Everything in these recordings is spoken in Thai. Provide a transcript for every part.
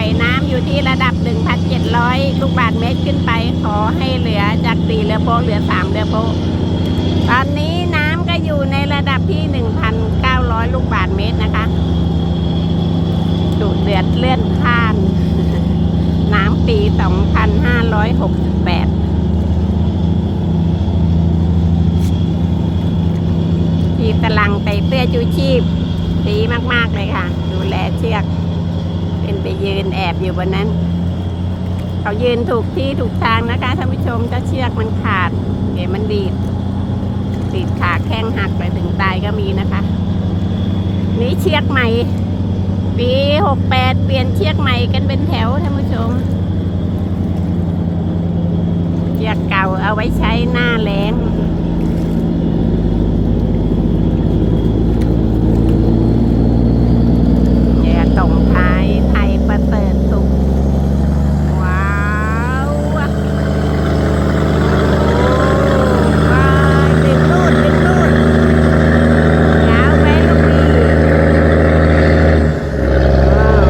อยน้ำอยู่ที่ระดับ 1,700 ลูกบาศก์เมตรขึ้นไป ขอให้เหลือจาก4เรือโปเหลือ3เรือโปตอนนี้น้ำก็อยู่ในระดับที่ 1,900 ลูกบาศก์เมตรนะคะดุเดือดเลื่อนผ่าน น้ำปี 2568ที่ตลังใส่เสื้อชูชีพดีมาก ๆ เลยค่ะ ดูแลเชือก เป็นไปยืนแอบอยู่บนนั้น เขายืนถูกที่ถูกทางนะคะท่านผู้ชมถ้าเชือกมันขาด เดี๋ยวมันดีดดีดขาแข้งหักไปถึงตายก็มีนะคะ นี่เชือกใหม่ ปีหกแปดเปลี่ยนเชือกใหม่กันเป็นแถวท่านผู้ชมเชือกเก่าเอาไว้ใช้หน้าแล้ง เหยื่อส่งท้ายไทยประเสริฐสุข ว้าวว้าวดึงลูดดึงลูดยาวไหมลูกพี่ว้าว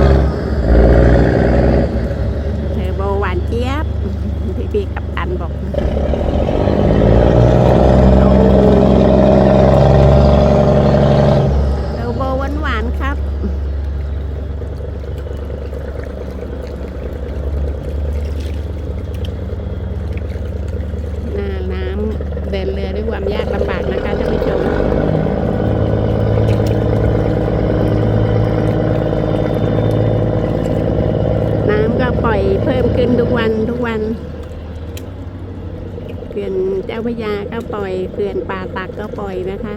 เทอร์โบหวานเจี๊ยบ พี่พี่ๆกับตันบอกโอ้เทอร์โบหวานหวานๆครับ หน้าน้ำ เดินเรือด้วยความยากลำบากนะคะท่านผู้ชมน้ำก็ปล่อยเพิ่มขึ้นทุกวันทุกวันเขื่อนเจ้าพระยาก็ปล่อยเขื่อนป่าตักก็ปล่อยนะคะ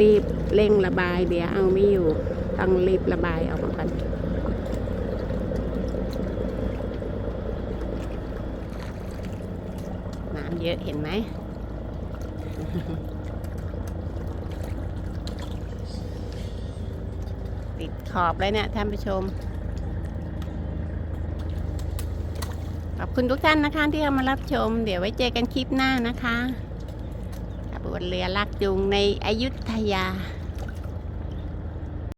รีบเร่งระบาย เดี๋ยวเอาไม่อยู่ ต้องรีบระบายออกมาก่อน น้ำ เยอะเห็นไหม ติดขอบเลยเนี่ยท่านผู้ชม ขอบคุณทุกท่านนะคะที่เข้ามารับชม เดี๋ยวไว้เจอกันคลิปหน้านะคะขบวนเรือลากจูงในอยุธยา